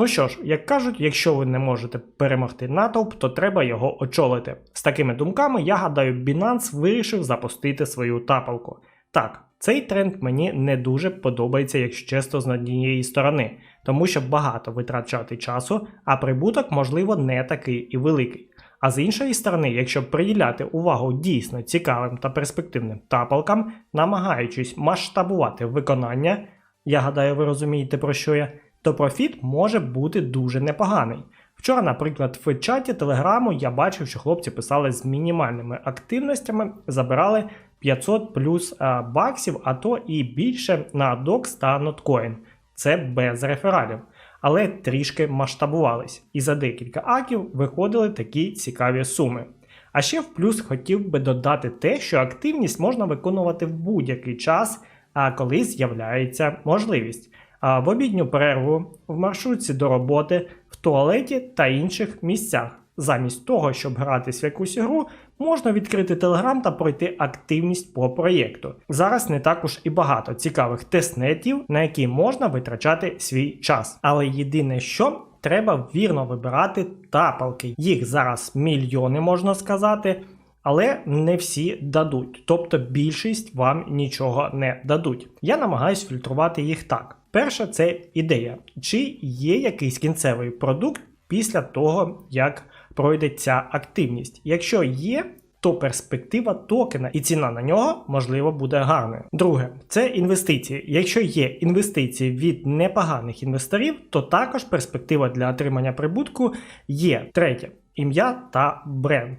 Ну що ж, як кажуть, якщо ви не можете перемогти натовп, то треба його очолити. З такими думками, я гадаю, Binance вирішив запустити свою тапалку. Так, цей тренд мені не дуже подобається, якщо чесно, з однієї сторони, тому що багато витрачати часу, а прибуток, можливо, не такий і великий. А з іншої сторони, якщо приділяти увагу дійсно цікавим та перспективним тапалкам, намагаючись масштабувати виконання, я гадаю, ви розумієте про що я то профіт може бути дуже непоганий. Вчора, наприклад, в чаті телеграму я бачив, що хлопці писали з мінімальними активностями, забирали 500 плюс баксів, а то і більше на DOX та Notcoin. Це без рефералів. Але трішки масштабувались, і за декілька аків виходили такі цікаві суми. А ще в плюс хотів би додати те, що активність можна виконувати в будь-який час, а коли з'являється можливість в обідню перерву, в маршрутці до роботи, в туалеті та інших місцях. Замість того, щоб гратись в якусь ігру, можна відкрити Telegram та пройти активність по проєкту. Зараз не також і багато цікавих тестнетів, на які можна витрачати свій час. Але єдине, що треба вірно вибирати тапалки. Їх зараз мільйони можна сказати. Але не всі дадуть, тобто більшість вам нічого не дадуть. Я намагаюсь фільтрувати їх так. Перша це ідея, чи є якийсь кінцевий продукт після того, як пройде ця активність. Якщо є, то перспектива токена і ціна на нього можливо буде гарною. Друге, це інвестиції. Якщо є інвестиції від непоганих інвесторів, то також перспектива для отримання прибутку є. Третє ім'я та бренд.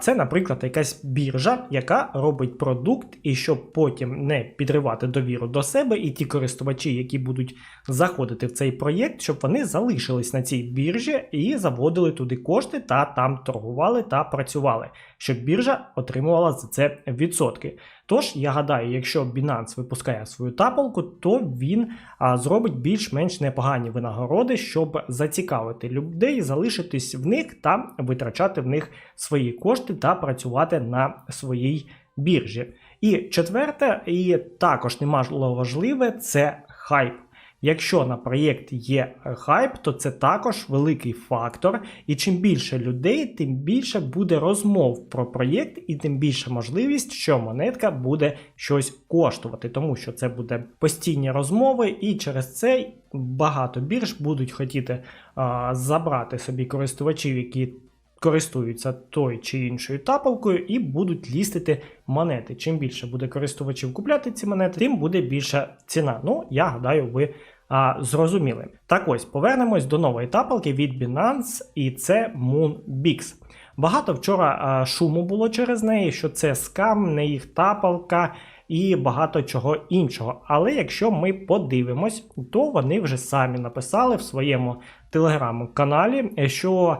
Це, наприклад, якась біржа, яка робить продукт, і щоб потім не підривати довіру до себе, і ті користувачі, які будуть заходити в цей проєкт, щоб вони залишились на цій біржі і заводили туди кошти та там торгували та працювали, щоб біржа отримувала за це відсотки. Тож я гадаю, якщо Binance випускає свою тапалку, то він а, зробить більш-менш непогані винагороди, щоб зацікавити людей, залишитись в них та витрачати в них свої кошти та працювати на своїй біржі. І четверте, і також немало важливе, це хайп. Якщо на проєкт є хайп, то це також великий фактор. І чим більше людей, тим більше буде розмов про проєкт, і тим більше можливість, що монетка буде щось коштувати, тому що це буде постійні розмови, і через це багато бірж будуть хотіти а, забрати собі користувачів, які користуються той чи іншою тапалкою, і будуть лістити монети. Чим більше буде користувачів купляти ці монети, тим буде більша ціна. Ну, я гадаю, ви а, зрозуміли. Так ось повернемось до нової тапалки від Binance, і це Moonbix. Багато вчора а, шуму було через неї, що це скам, не їх тапалка і багато чого іншого. Але якщо ми подивимось, то вони вже самі написали в своєму телеграм-каналі, що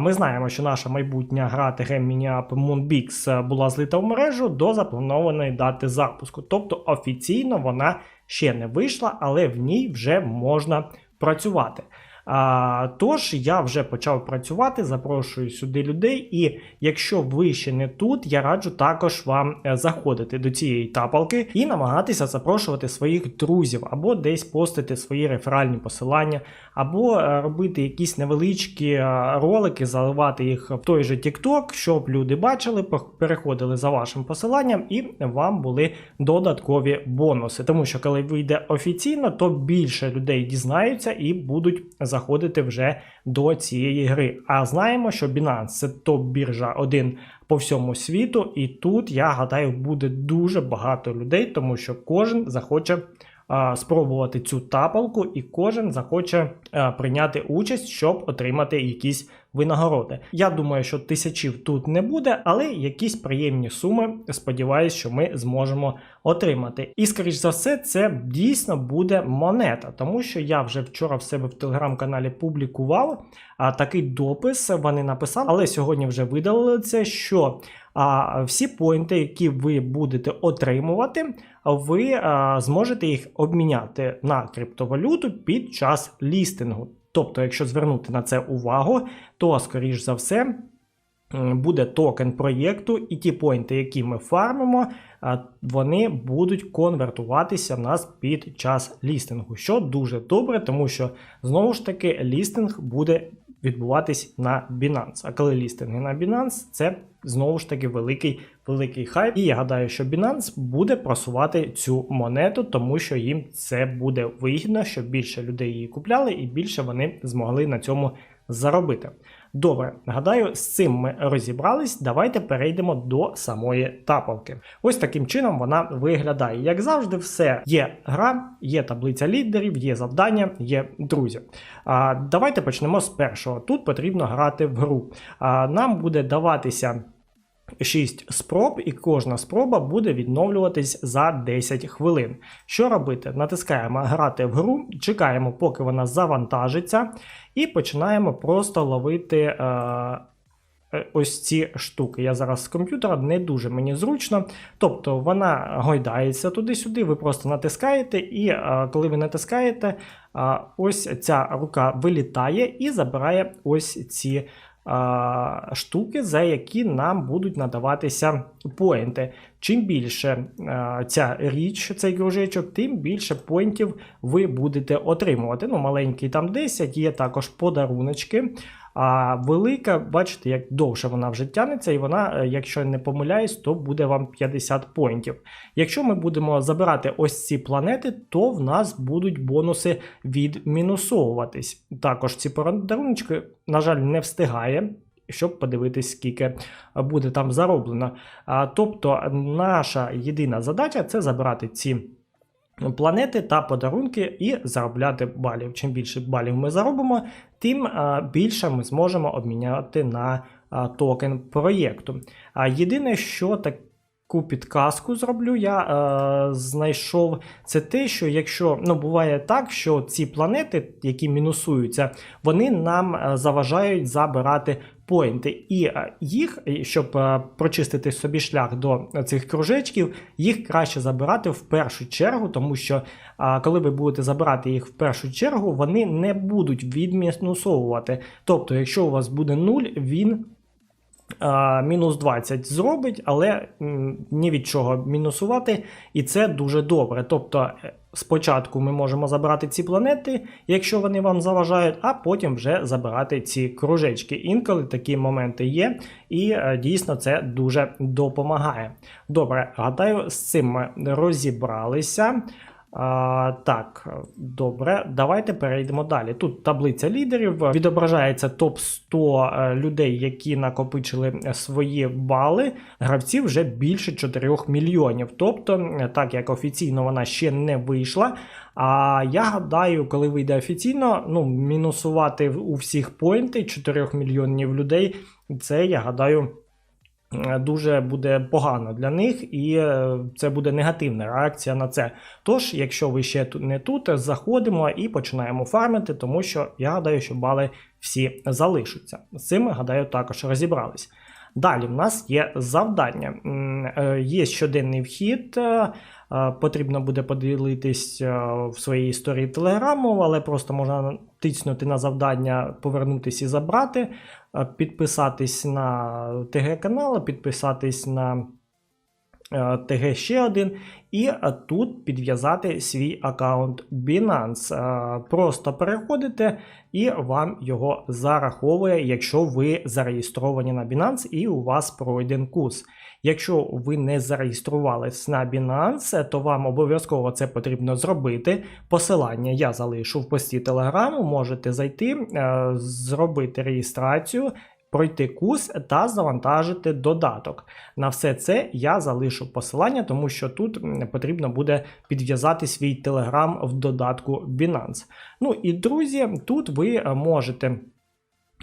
ми знаємо, що наша майбутня гра Miniapp Moonbix була злита в мережу до запланованої дати запуску. Тобто офіційно вона ще не вийшла, але в ній вже можна працювати. А, Тож я вже почав працювати, запрошую сюди людей. І якщо ви ще не тут, я раджу також вам е, заходити до цієї тапалки і намагатися запрошувати своїх друзів, або десь постити свої реферальні посилання, або е, робити якісь невеличкі е, ролики, заливати їх в той же TikTok, щоб люди бачили, переходили за вашим посиланням, і вам були додаткові бонуси. Тому що коли вийде офіційно, то більше людей дізнаються і будуть заходити вже до цієї гри. А знаємо, що Binance це топ-біржа один по всьому світу, і тут я гадаю, буде дуже багато людей, тому що кожен захоче. Спробувати цю тапалку, і кожен захоче а, прийняти участь, щоб отримати якісь винагороди. Я думаю, що тисячів тут не буде, але якісь приємні суми. Сподіваюсь, що ми зможемо отримати. І скоріш за все, це дійсно буде монета, тому що я вже вчора в себе в телеграм-каналі публікував а, такий допис. Вони написали, але сьогодні вже видалили це, що а, всі поінти, які ви будете отримувати, ви зможете їх обміняти на криптовалюту під час лістингу. Тобто, якщо звернути на це увагу, то скоріш за все. Буде токен проєкту, і ті поінти, які ми фармимо, вони будуть конвертуватися в нас під час лістингу, що дуже добре, тому що знову ж таки лістинг буде відбуватись на Binance. А коли лістинги на Binance, це знову ж таки великий великий хайп. І я гадаю, що Binance буде просувати цю монету, тому що їм це буде вигідно, щоб більше людей її купляли і більше вони змогли на цьому заробити. Добре, гадаю, з цим ми розібрались. Давайте перейдемо до самої тапалки. Ось таким чином вона виглядає. Як завжди, все є гра, є таблиця лідерів, є завдання, є друзі. А, Давайте почнемо з першого. Тут потрібно грати в гру. А, Нам буде даватися. 6 спроб, і кожна спроба буде відновлюватись за 10 хвилин. Що робити? Натискаємо грати в гру, чекаємо, поки вона завантажиться, і починаємо просто ловити. Е, е, Ось ці штуки. Я зараз з комп'ютера не дуже мені зручно. Тобто вона гойдається туди-сюди, ви просто натискаєте, і е, коли ви натискаєте, е, ось ця рука вилітає і забирає ось ці штуки, за які нам будуть надаватися поінти. Чим більше ця річ, цей кружечок, тим більше поінтів ви будете отримувати. Ну, маленький там 10, є також подаруночки. А велика, бачите, як довше вона вже тягнеться, і вона, е, якщо не помиляюсь, то буде вам 50 поінтів. Якщо ми будемо забирати ось ці планети, то в нас будуть бонуси відмінусовуватись. Також ці подарунки, на жаль, не встигає. Щоб подивитись, скільки буде там зароблено. Тобто, наша єдина задача це забирати ці планети та подарунки і заробляти балів. Чим більше балів ми заробимо, тим більше ми зможемо обміняти на токен проєкту. А єдине, що так. Таку підказку зроблю, я е, знайшов це те, що якщо ну буває так, що ці планети, які мінусуються, вони нам е, заважають забирати поінти. І е, їх, щоб е, прочистити собі шлях до цих кружечків, їх краще забирати в першу чергу, тому що е, коли ви будете забирати їх в першу чергу, вони не будуть відмінусовувати. Тобто, якщо у вас буде нуль, він мінус 20 зробить, але ні від чого мінусувати, і це дуже добре. Тобто, е, спочатку ми можемо забирати ці планети, якщо вони вам заважають, а потім вже забирати ці кружечки. Інколи такі моменти є, і е, дійсно це дуже допомагає. Добре, гадаю, з цим ми розібралися. А, Так, добре, давайте перейдемо далі. Тут таблиця лідерів. Відображається топ 100 е, людей, які накопичили свої бали. Гравців вже більше 4 мільйонів. Тобто, так як офіційно вона ще не вийшла. А я гадаю, коли вийде офіційно, ну, мінусувати у всіх поінти 4 мільйонів людей. Це я гадаю. Е, Дуже буде погано для них, і е, це буде негативна реакція на це. Тож, якщо ви ще тут не тут, заходимо і починаємо фармити, тому що я гадаю, що бали всі залишаться. З цим гадаю також розібрались. Далі в нас є завдання. Е, Є щоденний вхід. е, е, Потрібно буде поділитись в своїй історії телеграму, але просто можна тиснути на завдання, повернутися і забрати, підписатись на ТГ-канал, підписатись на ТГ ще один, і е, тут підв'язати свій аккаунт Binance. Е, Просто переходите і вам його зараховує, якщо ви зареєстровані на Binance і у вас пройден курс. Якщо ви не зареєструвались на Binance, то вам обов'язково це потрібно зробити. Посилання я залишу в пості Телеграму, можете зайти, е, зробити реєстрацію. Пройти курс та завантажити додаток. На все це я залишу посилання, тому що тут потрібно буде підв'язати свій телеграм в додатку Binance. Ну і друзі, тут ви е, можете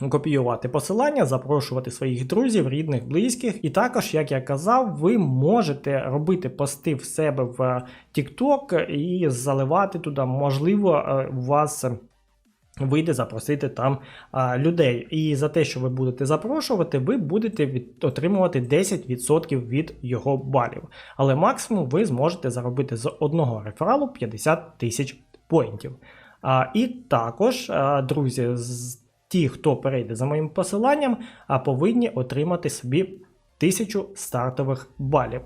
копіювати посилання, запрошувати своїх друзів, рідних, близьких. І також, як я казав, ви можете робити пости в себе в TikTok і заливати туди. Можливо, е, у вас. Вийде запросити там а, людей. І за те, що ви будете запрошувати, ви будете від, отримувати 10% від його балів. Але максимум ви зможете заробити з одного рефералу 50 тисяч поінтів. А, і також, а, друзі, з, ті, хто перейде за моїм посиланням, а, повинні отримати собі 1000 стартових балів.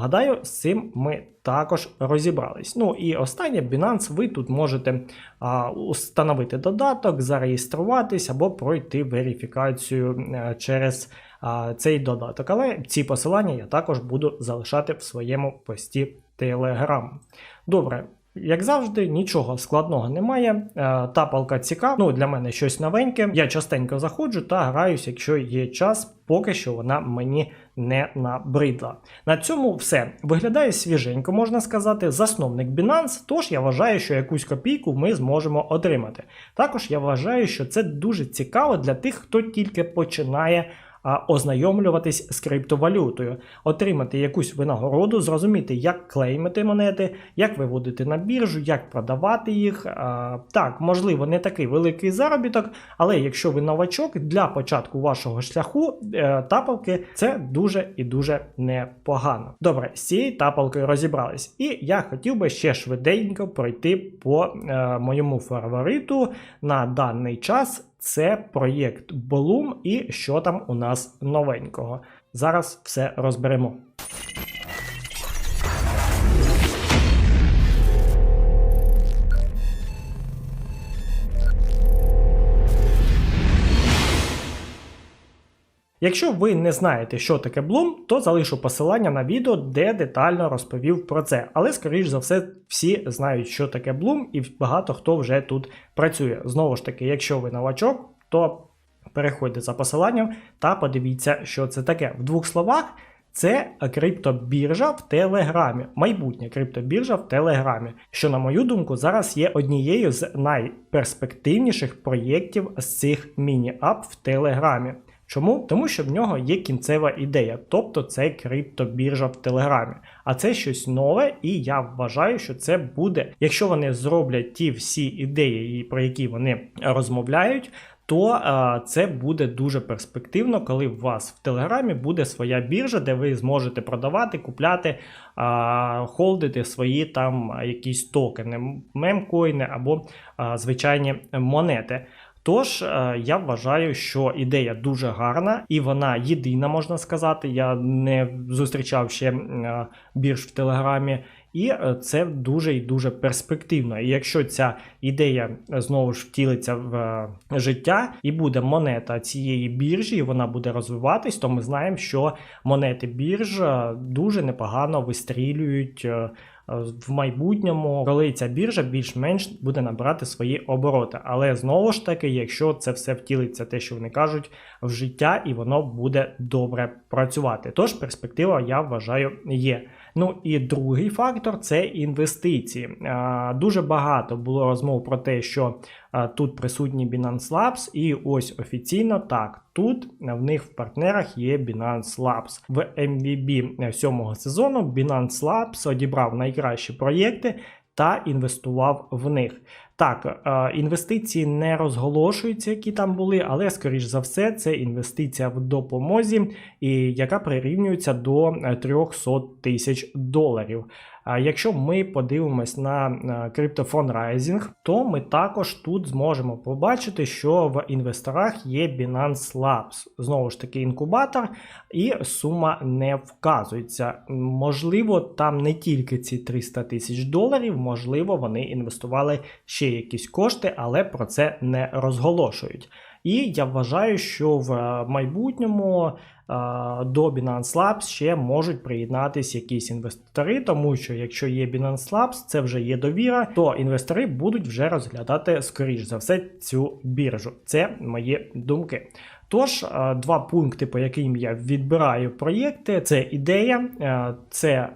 Гадаю, з цим ми також розібрались. Ну і останнє Binance, ви тут можете а, установити додаток, зареєструватись або пройти верифікацію а, через а, цей додаток. Але ці посилання я також буду залишати в своєму пості Telegram. Добре. Як завжди, нічого складного немає. Е, Тапалка цікава, ну для мене щось новеньке. Я частенько заходжу та граюсь, якщо є час, поки що вона мені не набридла. На цьому все виглядає свіженько, можна сказати. Засновник Binance, тож я вважаю, що якусь копійку ми зможемо отримати. Також я вважаю, що це дуже цікаво для тих, хто тільки починає ознайомлюватись з криптовалютою, отримати якусь винагороду, зрозуміти, як клеймити монети, як виводити на біржу, як продавати їх. Так, можливо, не такий великий заробіток, але якщо ви новачок, для початку вашого шляху е, тапалки це дуже і дуже непогано. Добре, з цією тапалкою розібрались. І я хотів би ще швиденько пройти по е, моєму фавориту на даний час. Це проєкт Bloom і що там у нас новенького. Зараз все розберемо. Якщо ви не знаєте, що таке Bloom, то залишу посилання на відео, де детально розповів про це. Але, скоріш за все, всі знають, що таке Bloom, і багато хто вже тут працює. Знову ж таки, якщо ви новачок, то переходьте за посиланням та подивіться, що це таке. В двох словах. Це криптобіржа в Телеграмі, майбутня криптобіржа в Телеграмі, що, на мою думку, зараз є однією з найперспективніших проєктів з цих міні-ап в Телеграмі. Чому? Тому що в нього є кінцева ідея, тобто це криптобіржа в Телеграмі. А це щось нове, і я вважаю, що це буде, якщо вони зроблять ті всі ідеї, про які вони розмовляють. То а, це буде дуже перспективно, коли у вас в Телеграмі буде своя біржа, де ви зможете продавати, купляти, холдити свої там якісь токени, мемкоїни або звичайні монети. Тож е, я вважаю, що ідея дуже гарна і вона єдина, можна сказати. Я не зустрічав ще е, бірж в Телеграмі, і е, це дуже і дуже перспективно. І якщо ця ідея знову ж втілиться в життя і буде монета цієї біржі, і вона буде розвиватись, то ми знаємо, що монети бірж дуже непогано вистрілюють в майбутньому, коли ця біржа більш-менш буде набирати свої обороти. Але знову ж таки, якщо це все втілиться, те, що вони кажуть, в життя, і воно буде добре працювати. Тож перспектива, я вважаю, є. Ну і другий фактор це інвестиції. Дуже багато було розмов про те, що тут присутні Binance Labs, і ось офіційно так. Тут в них в партнерах є Binance Labs. В MVB сьомого сезону Binance Labs одібрав найкращі проєкти та інвестував в них. Так, інвестиції не розголошуються, які там були, але, скоріш за все, це інвестиція в допомозі, яка прирівнюється до 300 тисяч доларів. Якщо ми подивимось на CryptoFundraising, то ми також тут зможемо побачити, що в інвесторах є Binance Labs. Знову ж таки, інкубатор, і сума не вказується. Можливо, там не тільки ці 300 тисяч доларів, можливо, вони інвестували ще якісь кошти, але про це не розголошують. І я вважаю, що в майбутньому до Binance Labs ще можуть приєднатися якісь інвестори, тому що якщо є Binance Labs, це вже є довіра, то інвестори будуть вже розглядати, скоріш за все, цю біржу. Це мої думки. Тож, два пункти, по яким я відбираю проєкти: це ідея, це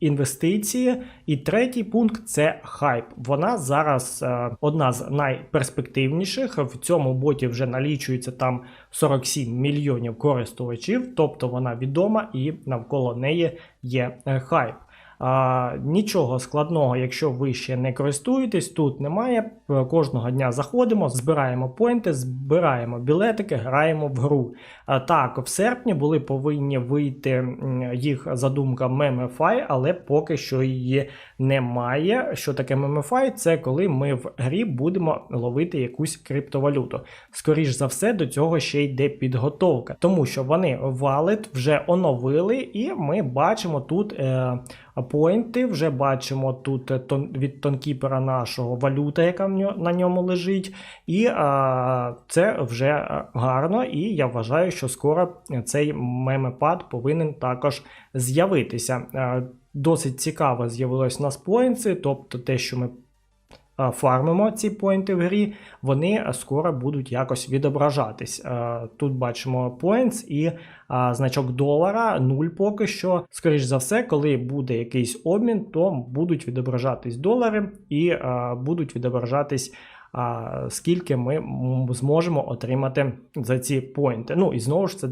інвестиції. І третій пункт це хайп. Вона зараз е, одна з найперспективніших. В цьому боті вже налічується там 47 мільйонів користувачів, тобто вона відома і навколо неї є е, хайп. А, нічого складного, якщо ви ще не користуєтесь, тут немає. Е, Кожного дня заходимо, збираємо поінти, збираємо білетики, граємо в гру. А, так, в серпні були повинні вийти їх задумка Memify, але поки що її немає. Що таке Memify? Це коли ми в грі будемо ловити якусь криптовалюту. Скоріш за все, до цього ще йде підготовка, тому що вони Wallet вже оновили, і ми бачимо тут. Е, Поінти вже бачимо тут е, тон, від тонкіпера нашого валюта, яка в ньо- на ньому лежить. І а, це вже е, гарно, і я вважаю, що скоро цей мемепад повинен також з'явитися. Е, Досить цікаво з'явилось у нас поінти, тобто те, що ми фармимо ці поінти в грі, вони скоро будуть якось відображатись. Е, Тут бачимо points і значок долара, нуль поки що. Скоріш за все, коли буде якийсь обмін, то будуть відображатись долари і будуть відображатись. Скільки ми зможемо отримати за ці поінти. Ну і знову ж це,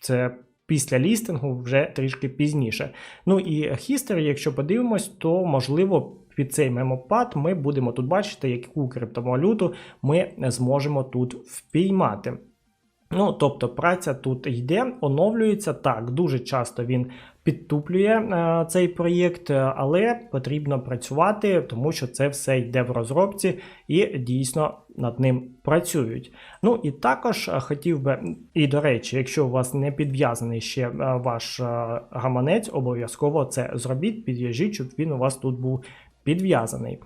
це після лістингу вже трішки пізніше. Ну і history, якщо подивимось, то можливо під цей мемопад ми будемо тут бачити, яку криптовалюту ми зможемо тут впіймати. Ну, тобто праця тут йде, оновлюється. Так, дуже часто він підтуплює е, цей проєкт, е, але потрібно працювати, тому що це все йде в розробці і дійсно над ним працюють. Ну і також е, хотів би, і до речі, якщо у вас не підв'язаний ще е, ваш е, гаманець, обов'язково це зробіть, підв'яжіть, щоб він у вас тут був підв'язаний.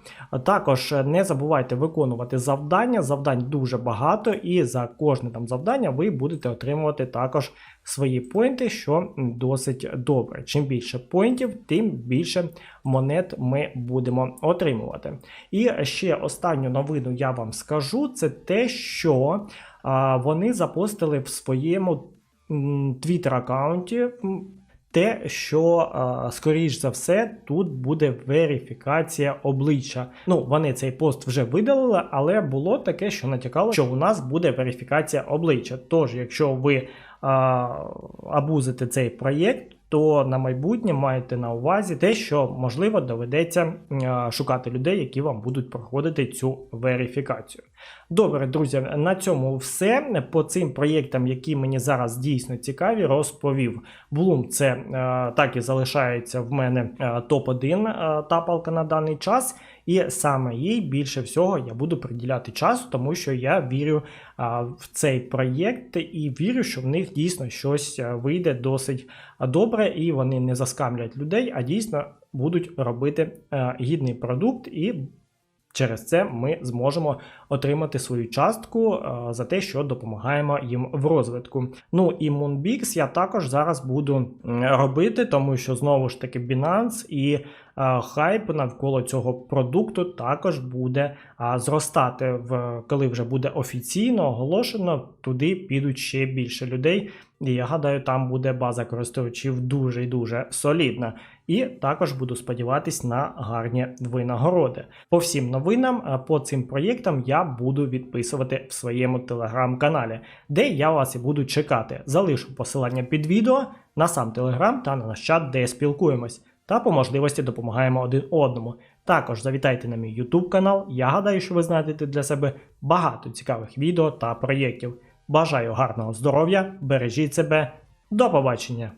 Також е, не забувайте виконувати завдання. Завдань дуже багато, і за кожне там завдання ви будете отримувати також свої поінти, що досить добре. Чим більше поінтів, тим більше монет ми будемо отримувати. І ще останню новину я вам скажу: це те, що вони запостили в своєму твіттер аккаунті те, що скоріш за все тут буде верифікація обличчя. Ну, вони цей пост вже видалили, але було таке, що натякало, що у нас буде верифікація обличчя. Тож, якщо ви а, абузите цей проєкт, то на майбутнє маєте на увазі те, що можливо доведеться шукати людей, які вам будуть проходити цю верифікацію. Добре, друзі, на цьому все. По цим проєктам, які мені зараз дійсно цікаві, розповів. Bloom це е, так і залишається в мене е, топ-1 е, тапалка на даний час. І саме їй більше всього я буду приділяти часу, тому що я вірю а, в цей проєкт і вірю, що в них дійсно щось вийде досить добре, і вони не заскамлять людей, а дійсно будуть робити а, гідний продукт і. Через це ми зможемо отримати свою частку е, за те, що допомагаємо їм в розвитку. Ну і Moonbix я також зараз буду робити, тому що знову ж таки Binance і хайп навколо цього продукту також буде зростати. В коли вже буде офіційно оголошено, туди підуть ще більше людей. І я гадаю, там буде база користувачів дуже і дуже солідна. І також буду сподіватись на гарні винагороди. По всім новинам, по цим проєктам я буду відписувати в своєму телеграм-каналі, де я вас і буду чекати. Залишу посилання під відео на сам телеграм та на наш чат, де спілкуємось, та по можливості допомагаємо один одному. Також завітайте на мій YouTube канал. Я гадаю, що ви знайдете для себе багато цікавих відео та проєктів. Бажаю гарного здоров'я, бережіть себе, до побачення!